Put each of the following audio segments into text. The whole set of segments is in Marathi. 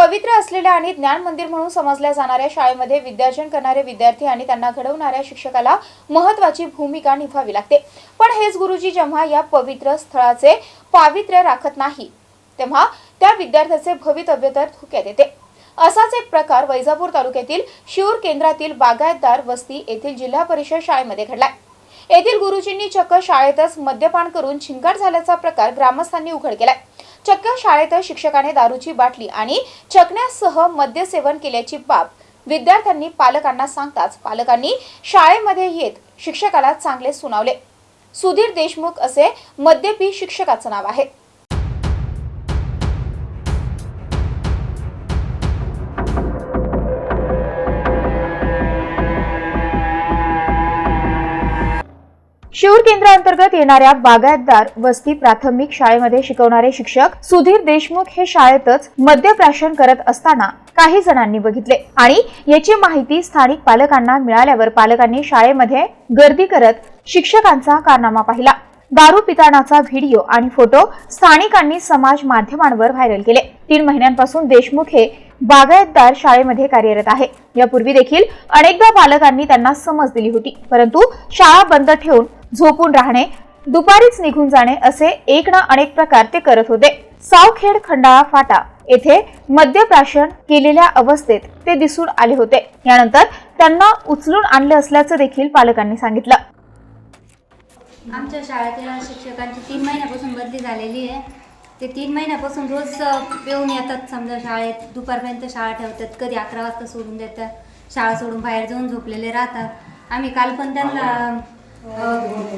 पवित्र असलेल्या आणि ज्ञान मंदिर म्हणून समजल्या जाणाऱ्या शाळेमध्ये विद्यार्जन करणारे विद्यार्थी आणि त्यांना घडवणाऱ्या शिक्षकाला महत्वाची भूमिका निभावी लागते. पण हेच गुरुजी जेव्हा या पवित्र स्थळाचे पावित्र्य राखत नाही तेव्हा त्या विद्यार्थ्याचे भवितव्य तर धोक्यात येते. असाच एक प्रकार वैजापूर तालुक्यातील शिऊर केंद्रातील बागायतदार वस्ती येथील जिल्हा परिषद शाळेमध्ये घडलाय. येथील गुरुजींनी चक्क शाळेतच मद्यपान करून छिंकार झाल्याचा प्रकार ग्रामस्थांनी उघड केलाय. चक्क शाळेतच शिक्षकाने दारूची बाटली आणि चकण्यासह मद्यसेवन केल्याची बाब विद्यार्थ्यांनी पालकांना सांगताच पालकांनी शाळेमध्ये येत शिक्षकाला चांगले सुनावले. सुधीर देशमुख असे मद्यपी शिक्षकाचं नाव आहे. शिवूर केंद्रांतर्गत येणाऱ्या बागायतदार वस्ती प्राथमिक शाळेमध्ये शिकवणारे शिक्षक सुधीर देशमुख हे शाळेतच मद्यप्राशन करत असताना काही जणांनी बघितले. आणि याची माहिती स्थानिक पालकांना मिळाल्यावर पालकांनी शाळेमध्ये गर्दी करत शिक्षकांचा कारनामा पाहिला. दारू पितानाचा व्हिडिओ आणि फोटो स्थानिकांनी समाज माध्यमांवर व्हायरल केले. तीन महिन्यांपासून देशमुख हे बागायतदार शाळेमध्ये कार्यरत आहे. यापूर्वी देखील अनेकदा पालकांनी त्यांना समज दिली होती. परंतु शाळा बंद ठेवून झोपून राहणे दुपारीच निघून जाणे असे एक ना अनेक प्रकार ते करत होते. सावखेड खंडाळा फाटा येथे मद्यप्राशन केलेल्या अवस्थेत ते दिसून आले होते. यानंतर त्यांना उचलून आणले असल्याचं देखील पालकांनी सांगितलं. आमच्या शाळेतील शिक्षकांची तीन महिन्यापासून बदली झालेली आहे. ते तीन महिन्यापासून रोज येऊन पिऊन येतात समजा शाळेत. दुपारपर्यंत शाळा ठेवतात. कधी अकरा वाजता सोडून देतात. शाळा सोडून बाहेर जाऊन झोपलेले राहतात. आम्ही काल पण त्यांना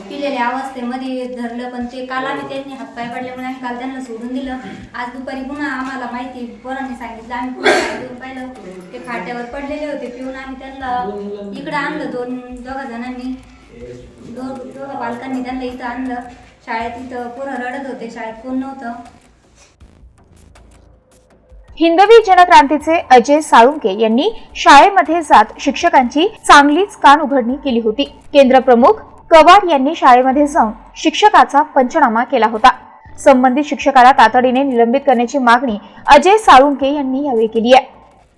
पिलेल्या अवस्थेमध्ये धरलं पण ते काल आम्ही त्यांनी हातपाय पडल्यामुळे आम्ही काल त्यांना सोडून दिलं. आज दुपारी पुन्हा आम्हाला माहिती पोरांनी सांगितलं. आम्ही पुन्हा शाळेत पाहिलं. ते खाट्यावर पडलेले होते पिऊन आम्ही त्यांना इकडं आणलं दोन दोघा जणांनी. दोन दोघं पालकांनी त्यांना इथं आणलं. शाळेत इथं पोरं रडत होते. शाळेत कोण नव्हतं. हिंदवी जनक्रांतीचे अजय साळुंके यांनी शाळेमध्ये जात शिक्षकांची चांगलीच कान उघडणी केली होती. केंद्र प्रमुख कवार यांनी शाळेमध्ये जाऊन शिक्षकाचा पंचनामा केला होता. संबंधित शिक्षकाला तातडीने निलंबित करण्याची मागणी अजय साळुंके यांनी यावेळी केली आहे.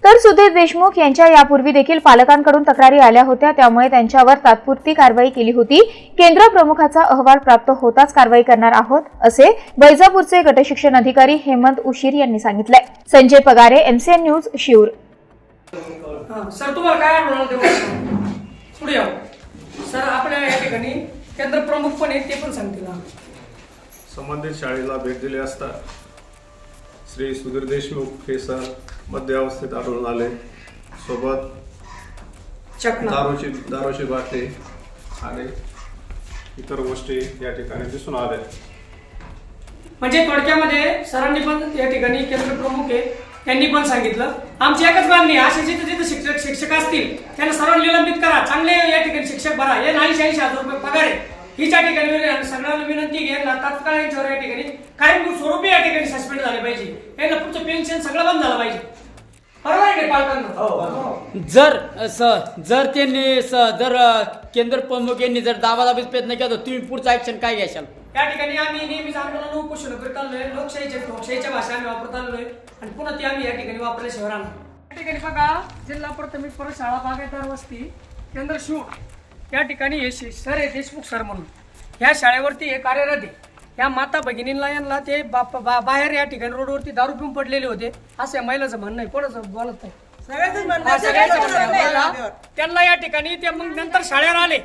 तर सुधीर देशमुख यांच्या यापूर्वी देखील पालकांकडून तक्रारी आल्या होत्या. त्यामुळे त्यांच्यावर तात्पुरती कारवाई केली होती. केंद्र प्रमुखाचा अहवाल प्राप्त होताच कारवाई करणार आहोत असे वैजापूरचे गटशिक्षण अधिकारी हेमंत उशीर यांनी सांगितलंय. Sanjay Pagare MCN news Shiur. हा, सर तुम्हाला काय सर आपल्या या ठिकाणी केंद्र प्रमुख पण आहेत ते पण सांगतील. संबंधित शाळेला भेट दिली असता श्री सुधीर देशमुख हे सर मध्य अवस्थेत आढळून आले. सोबत दारूची दारूची बाटली आणि इतर गोष्टी या ठिकाणी दिसून आल्या. म्हणजे थोडक्यामध्ये सरांनी पण या ठिकाणी केंद्र प्रमुख आहे त्यांनी पण सांगितलं. आमची एकच मागणी असे जिथे जिथे शिक्षक शिक्षक असतील त्यांना सर्व निलंबित करा. चांगले या ठिकाणी शिक्षक भरा. हे नाही ऐंशी हजार रुपये पगार आहे. हिच्या ठिकाणी सगळ्यांना विनंती घे ना तात्काळ यांच्यावर या ठिकाणी काही स्वरूपी या ठिकाणी सस्पेंड झाले पाहिजे. यांना पुढचं पेन्शन सगळं बंद झालं पाहिजे. बरोबर आहे का पालकांना जर स जर त्यांनी स जर केंद्र प्रमुख यांनी जर दाबादाबीचा प्रयत्न केला तर तुम्ही पुढचं ऍक्शन काय घ्याल या ठिकाणी आम्ही नेहमीच आंदोलन उपोषण करीत आलोय. लोकशाहीच्या लोकशाहीच्या भाषा आम्ही वापरत आलोय. आणि पुन्हा ती आम्ही या ठिकाणी वापरल्याशिवाय राहणार या ठिकाणी बघा जिल्हा प्राथमिक परत शाळा बागायतदार वस्ती केंद्र शिव या ठिकाणी हे शि- सर आहे देशमुख सर म्हणून. ह्या शाळेवरती हे कार्यरत आहे. या माता भगिनींना यांना ते बाप- बा- बाहेर या ठिकाणी रोडवरती दारू पिऊन पडलेले होते. असं या महिलाचं म्हणणं आहे. कोणाचं बोलत नाही. हा, सगळ्यांचं म्हणणं आहे. त्यांना या ठिकाणी ते मग नंतर शाळेवर आले.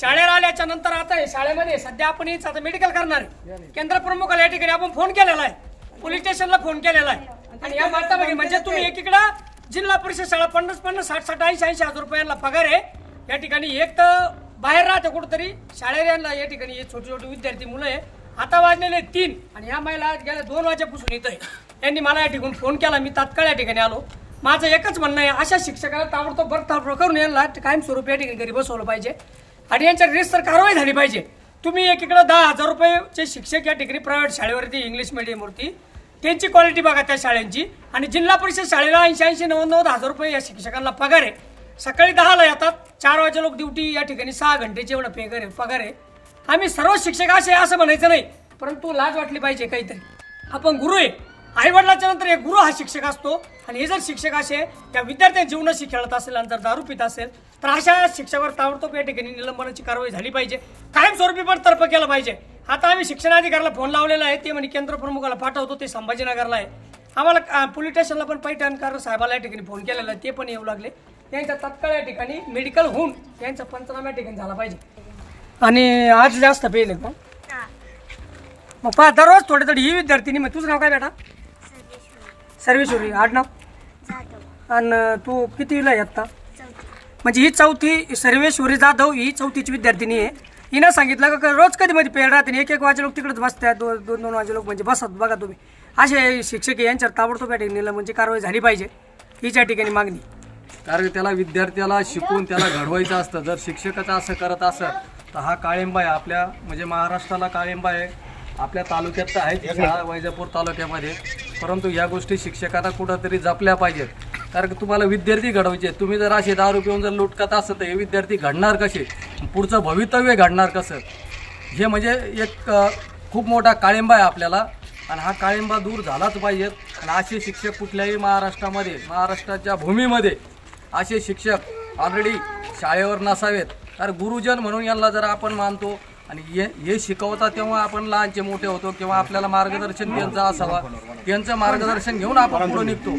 शाळेवर आल्याच्यानंतर आता हे शाळेमध्ये सध्या आपण हेच आता मेडिकल करणार आहे. केंद्र प्रमुखाला या ठिकाणी आपण फोन केलेला आहे. पोलीस स्टेशनला फोन केलेला आहे. आणि या माता भगिनी म्हणजे तुम्ही एकीकडं जिल्हा परिषद शाळा पन्नास पन्नास साठ साठ ऐंशी ऐंशी हजार रुपयांना पगार आहे. या ठिकाणी एक तर बाहेर राहते कुठंतरी. शाळेत यांना या ठिकाणी हे छोटे छोटे विद्यार्थी मुलं आहे. आता वाजलेले तीन. आणि या महिला आज गेल्या दोन वाजेपासून इथं आहे. त्यांनी मला या ठिकाणी फोन केला. मी तात्काळ या ठिकाणी आलो. माझं एकच म्हणणं आहे अशा शिक्षकाला ताबडतोब बरताबड करून यांना कायमस्वरूपी या ठिकाणी घरी बसवलं पाहिजे. आणि यांच्या रेसर कारवाई झाली पाहिजे. तुम्ही एकीकडे दहा हजार रुपयेचे शिक्षक या ठिकाणी प्रायव्हेट शाळेवरती इंग्लिश मिडियमवरती त्यांची क्वालिटी बघा त्या शाळांची. आणि जिल्हा परिषद शाळेला ऐंशी ऐंशी नव्वद हजार रुपये या शिक्षकांना पगार आहे. सकाळी दहाला येतात. चार वाजे लोक ड्युटी या ठिकाणी सहा घंटेचे एवढं पेगर आहे पगार आहे. आम्ही सर्व शिक्षक असे असं म्हणायचं नाही. परंतु लाज वाटली पाहिजे काहीतरी. आपण गुरु आहे. आई वडिलाच्या नंतर एक गुरु हा शिक्षक असतो. आणि हे जर शिक्षक असे त्या विद्यार्थ्यांच्या जीवनाशी खेळत असेल आणि जर दारू पित असेल तर अशा शिक्षकावर ताबडतोब या ठिकाणी निलंबनाची कारवाई झाली पाहिजे. कायमस्वरूपी पण तर्फ केलं पाहिजे. आता आम्ही शिक्षणाधिकाऱ्याला फोन लावलेला आहे. ते म्हणे केंद्र प्रमुखाला पाठवतो. ते संभाजीनगरला आहे. आम्हाला पोलीस स्टेशनला पण पैठणकार साहेबाला या ठिकाणी फोन केलेला आहे. ते पण येऊ लागले. त्यांच्या तत्काळ या ठिकाणी मेडिकल होऊन यांचा पंचनामा या ठिकाणी झाला पाहिजे. आणि आज जास्त पेल आहे का मग पहा दररोज थोडे थोडी ही विद्यार्थिनी मग तुझं नाव काय बेटा? सर्वेश्वरी. आडनाव आणि तू कितीला आहे आत्ता? म्हणजे ही चौथी सर्वेश्वरी जाधव ही चौथीची विद्यार्थिनी आहे. हिनं सांगितलं का रोज कधी मध्ये पेड राहते आणि एक एक वाजे लोक तिकडेच बसतात दोन दोन दोन वाजे लोक म्हणजे बसत बघा तुम्ही. असे शिक्षक आहे, यांच्यावर ताबडतोब या ठिकाणी म्हणजे कारवाई झाली पाहिजे हिच्या ठिकाणी मागणी. कारण त्याला विद्यार्थ्याला शिकवून त्याला घडवायचं असतं. जर शिक्षकाचं असं करत असत तर हा काळिंबा आहे आपल्या म्हणजे महाराष्ट्राला काळिंबा आहे. आपल्या तालुक्यात तर आहे ती शाळा वैजापूर तालुक्यामध्ये. परंतु या गोष्टी शिक्षकांना कुठंतरी जपल्या पाहिजेत. कारण तुम्हाला विद्यार्थी घडवायचे आहेत. तुम्ही जर असे दारू पिऊन जर लुटकत असत तर हे विद्यार्थी घडणार कसे? पुढचं भवितव्य घडणार कसं? हे म्हणजे एक खूप मोठा काळिंबा आहे आपल्याला. आणि हा काळिंबा दूर झालाच पाहिजेत आणि असे शिक्षक कुठल्याही महाराष्ट्रामध्ये महाराष्ट्राच्या भूमीमध्ये असे शिक्षक ऑलरेडी शाळेवर नसावेत. तर गुरुजन म्हणून यांना जर आपण मानतो आणि हे हे शिकवता तेव्हा आपण लहानचे मोठे होतो किंवा आपल्याला मार्गदर्शन त्यांचं असावा त्यांचं मार्गदर्शन घेऊन आपण पुढे निघतो.